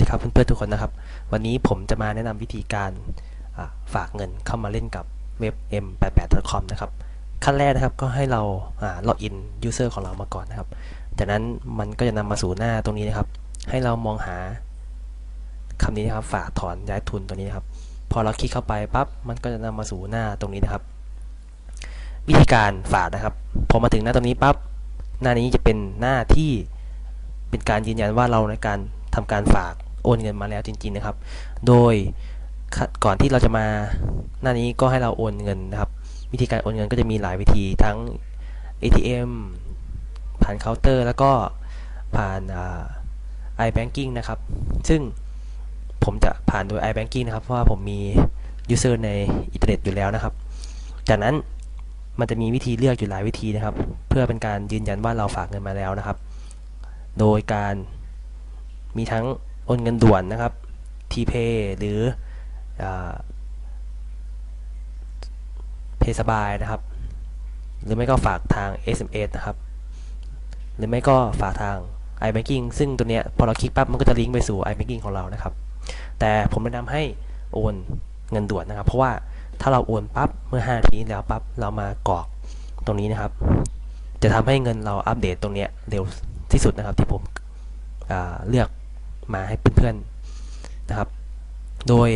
ดีครับเพื่อนๆทุกคนนะครับ วันนี้ผมจะมาแนะนำวิธีการฝากเงินเข้ามาเล่นกับเว็บ m88.com นะครับขั้นแรกนะครับก็ให้เราล็อกอิน user ของเรามาก่อนนะครับ จากนั้นมันก็จะนำมาสู่หน้าตรงนี้นะครับ ให้เรามองหาคำนี้นะครับฝากถอนย้ายทุนตัวนี้นะครับ พอเราคลิกเข้าไปปั๊บมันก็จะนำมาสู่หน้าตรงนี้นะครับ วิธีการฝากนะครับพอมาถึงหน้าตรงนี้ปั๊บหน้านี้จะเป็นหน้าที่เป็นการยืนยันว่าเราในการทำการฝาก โอนเงินมาแล้วจริงๆนะครับ โดยก่อนที่เราจะมาหน้านี้ก็ให้เราโอนเงินนะครับ วิธีการโอนเงินก็จะมีหลายวิธีทั้ง ATM ผ่านเคาน์เตอร์ แล้วก็ผ่านอ iBanking นะครับ ซึ่งผมจะผ่านโดย iBanking นะครับ เพราะว่าผมมี user ในอินเทอร์เน็ตอยู่แล้วนะครับ จากนั้นมันจะมีวิธีเลือกอยู่หลายวิธีนะครับ เพื่อเป็นการยืนยันว่าเราฝากเงินมาแล้วนะครับ โดยการมีทั้ง โอนเงินด่วนนะครับ T-Pay หรือเพย์สบายนะครับ หรือไม่ก็ฝากทาง SMS นะครับ หรือไม่ก็ฝากทาง iBanking ซึ่งตัวเนี้ยพอเราคลิกปั๊บมันก็จะลิงก์ไปสู่ iBanking ของเรานะครับ แต่ผมแนะนำให้โอนเงินด่วนนะครับ เพราะว่าถ้าเราโอนปั๊บเมื่อ5นาทีแล้วปั๊บเรามากรอกตรงนี้นะครับ จะทำให้เงินเราอัปเดตตรงเนี้ยเร็วที่สุดนะครับที่ผมเลือก มาให้เพื่อนๆนะครับ โดย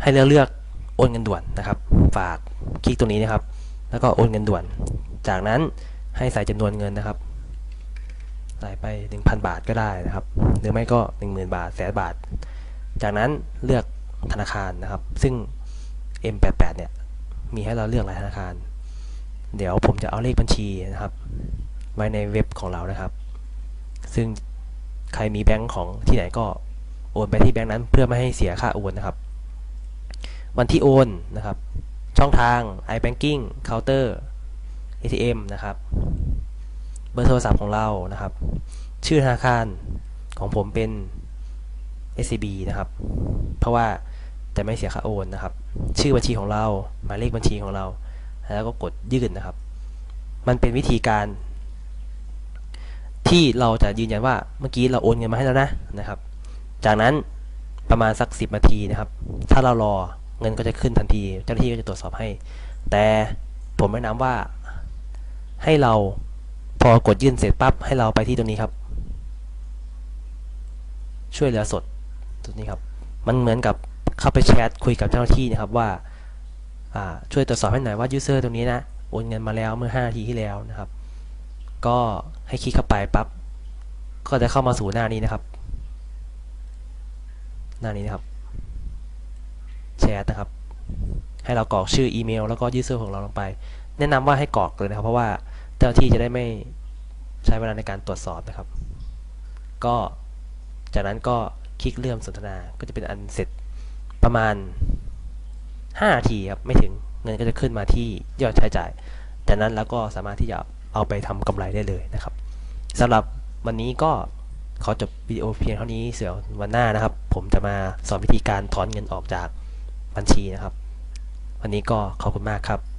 ให้เลือกเลือกโอนเงินด่วนนะครับ ฝากคลิกตรงนี้นะครับ แล้วก็โอนเงินด่วน จากนั้นให้ใส่จำนวนเงินนะครับใส่ไป 1,000 บาทก็ได้นะครับ หรือไม่ก็ 10,000 บาทแสนบาท จากนั้นเลือกธนาคารนะครับ ซึ่ง M88 เนี่ยมีให้เราเลือกหลายธนาคาร เดี๋ยวผมจะเอาเลขบัญชีนะครับ ไว้ในเว็บของเรานะครับ ซึ่ง ใครมีแบงค์ของที่ไหนก็โอนไปที่แบงค์นั้นเพื่อไม่ให้เสียค่าโอนนะครับ วันที่โอนนะครับ ช่องทาง iBanking Counter ATM นะครับ เบอร์โทรศัพท์ของเรานะครับ ชื่อธนาคารของผมเป็น SCB นะครับ เพราะว่าจะไม่เสียค่าโอนนะครับ ชื่อบัญชีของเรา หมายเลขบัญชีของเรา แล้วก็กดยื่นนะครับ มันเป็นวิธีการ ที่เราจะยืนยันว่าเมื่อกี้เราโอนเงินมาให้แล้วนะนะครับ จากนั้นประมาณสัก 10นาทีนะครับ ถ้าเรารอเงินก็จะขึ้นทันที เจ้าหน้าที่ก็จะตรวจสอบให้ แต่ผมแนะนำว่าให้เราพอกดยื่นเสร็จปั๊บให้เราไปที่ตรงนี้ครับ ช่วยเหลือสดตรงนี้ครับ มันเหมือนกับเข้าไปแชทคุยกับเจ้าหน้าที่นะครับว่าช่วยตรวจสอบให้หน่อยว่ายูเซอร์ตรงนี้นะโอนเงินมาแล้วเมื่อ 5 นาทีที่แล้วนะครับ ก็ให้คลิกเข้าไปปั๊บก็จะเข้ามาสู่หน้านี้นะครับ หน้านี้นะครับแชทนะครับ ให้เรากรอกชื่ออีเมล แล้วก็ยูเซอร์ของเราลงไป แนะนำว่าให้กรอกเลยนะครับ เพราะว่าเจ้าที่จะได้ไม่ใช้เวลาในการตรวจสอบนะครับ ก็จากนั้นก็คลิกเลื่อมสนทนาก็จะเป็นอันเสร็จประมาณ5นาทีครับไม่ถึงเงินก็จะขึ้นมาที่ยอดใช้จ่าย จากนั้นแล้วก็สามารถที่จะ เอาไปทำกำไรได้เลยนะครับสำหรับวันนี้ก็ขอจบวิดีโอเพียงเท่านี้เสียววันหน้านะครับ ผมจะมาสอนวิธีการถอนเงินออกจากบัญชีนะครับ วันนี้ก็ขอบคุณมากครับ